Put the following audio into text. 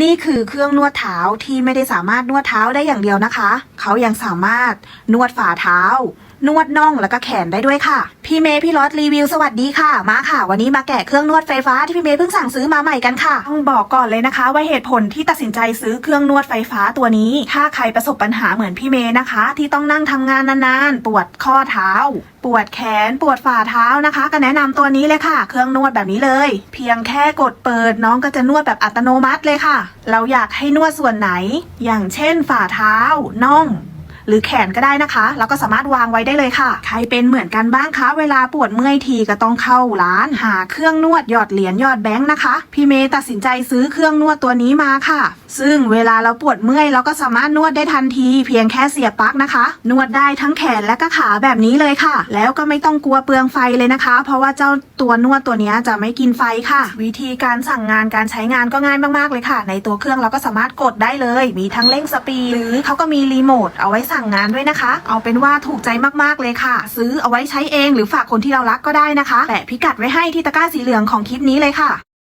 นี่คือเครื่องนวดเท้าที่ไม่ได้สามารถนวดเท้าได้อย่างเดียวนะคะ เขายังสามารถนวดฝ่าเท้า นวดน่องแล้วก็แขนได้ด้วยค่ะ พี่เมย์พี่รอดรีวิวสวัสดีค่ะ มาค่ะ วันนี้มาแกะเครื่องนวดไฟฟ้าที่พี่เมย์เพิ่งสั่งซื้อมาใหม่กันค่ะต้องบอกก่อนเลยนะคะ ว่าเหตุผลที่ตัดสินใจซื้อเครื่องนวดไฟฟ้าตัวนี้ ถ้าใครประสบปัญหาเหมือนพี่เมย์นะคะ ที่ต้องนั่งทำงานนานๆ ปวดข้อเท้า ปวดแขนปวดฝ่าเท้านะคะ ก็แนะนำตัวนี้เลยค่ะ เครื่องนวดแบบนี้เลย เพียงแค่กดเปิดน้องก็จะนวดแบบอัตโนมัติเลยค่ะ เราอยากให้นวดส่วนไหน อย่างเช่นฝ่าเท้าน่อง หรือแขนก็ได้นะคะ แล้วก็สามารถวางไว้ได้เลยค่ะ ใครเป็นเหมือนกันบ้างคะ เวลาปวดเมื่อยทีก็ต้องเข้าร้านหาเครื่องนวดหยอดเหรียญหยอดแบงค์นะคะ พี่เมย์ตัดสินใจซื้อเครื่องนวดตัวนี้มาค่ะ ซึ่งเวลาเราปวดเมื่อยเราก็สามารถนวดได้ทันที เพียงแค่เสียบปลั๊กนะคะ นวดได้ทั้งแขนและก็ขาแบบนี้เลยค่ะ แล้วก็ไม่ต้องกลัวเปลืองไฟเลยนะคะ เพราะว่าเจ้าตัวนวดตัวนี้จะไม่กินไฟค่ะ วิธีการสั่งงานการใช้งานก็ง่ายมากๆเลยค่ะ ในตัวเครื่องเราก็สามารถกดได้เลย มีทั้งเร่งสปีดหรือเขาก็มีรีโมทเอาไว้สั่งงานด้วยนะคะ เอาเป็นว่าถูกใจมากๆเลยค่ะ ซื้อเอาไว้ใช้เองหรือฝากคนที่เรารักก็ได้นะคะแปะพิกัดไว้ให้ที่ตะกร้าสีเหลืองของคลิปนี้เลยค่ะ